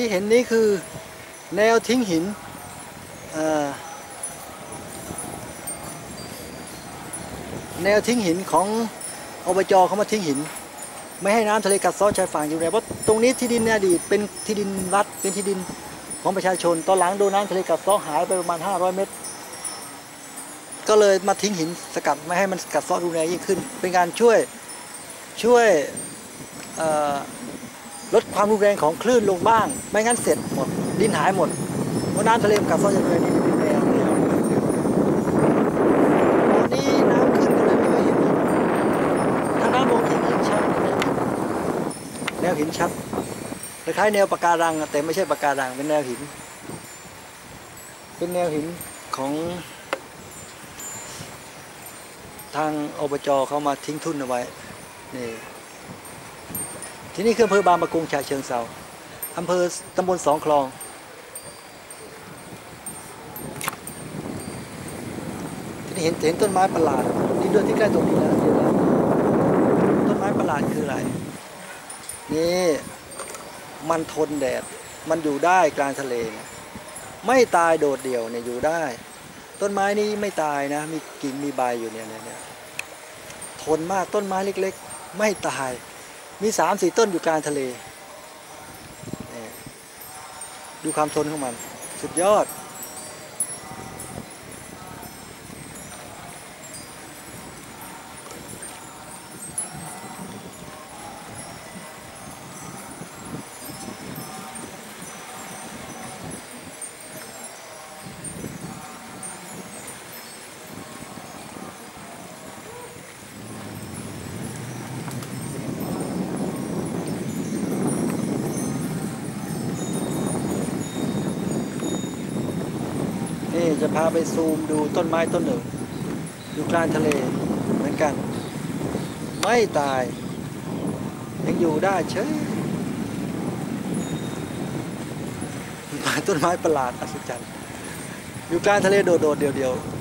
ที่เห็นนี้คือแนวทิ้งหินแนวทิ้งหินของอบจเขามาทิ้งหิน ไม่ให้น้ำทะเลกัดเซ้อชายฝั่งอยู่แล้วเพราะตรงนี้ที่ดินในอดีตเป็นที่ดินรัฐเป็นที่ดินของประชาชนตอนหลังโดนน้ำทะเลกัดเซ้อหายไปประมาณ 500 เมตร ก็เลยมาทิ้งหินสกัดไม่ให้มันกัดเซ้อรุนแรงยิ่งขึ้น เป็นการช่วยช่วย ลดความรุนแรงของคลื่นลงบ้าง ไม่งั้นเสร็จหมดดินหายหมดเพราะน้ำทะเลมันกัดเซ้ออย่างแรงนี่ดินแรงตอนนี้น้ำขึ้นก็เลยไม่ค่อยเห็นหินถ้าน้ำลงเห็นหินชัดแนวหินชัดคล้ายแนวปะการัง แต่ไม่ใช่ปะการังเป็นแนวหิน เป็นแนวหินของทางอบจเขามาทิ้งทุนเอาไว้นี่ ที่นี่คืออำเภอบางปะกงฉะเชิงเซาอำเภอตำบลสองคลอง ที่นี่เห็นเห็นต้นไม้ประหลาดนี่ด้วยที่ใกล้ตรงนี้นะเห็นแล้วต้นไม้ประหลาดคืออะไร นี่มันทนแดด มันอยู่ได้กลางทะเลไม่ตายโดดเดี่ยวเนี่ยอยู่ได้ ต้นไม้นี้ไม่ตายนะ มีกิ่งมีใบอยู่เนี่ยเนี่ยทนมากต้นไม้เล็ก ๆ ไม่ตาย มีสามสี่ต้นอยู่กลางทะเล ดูความทนของมัน สุดยอด นี่จะพาไปซูมดูต้นไม้ต้นหนึ่ง อยู่กลางทะเลเหมือนกัน ไม่ตาย ยังอยู่ได้เฉยต้นไม้ประหลาดอัศจรรย์อยู่กลางทะเลโดดๆเดียวๆ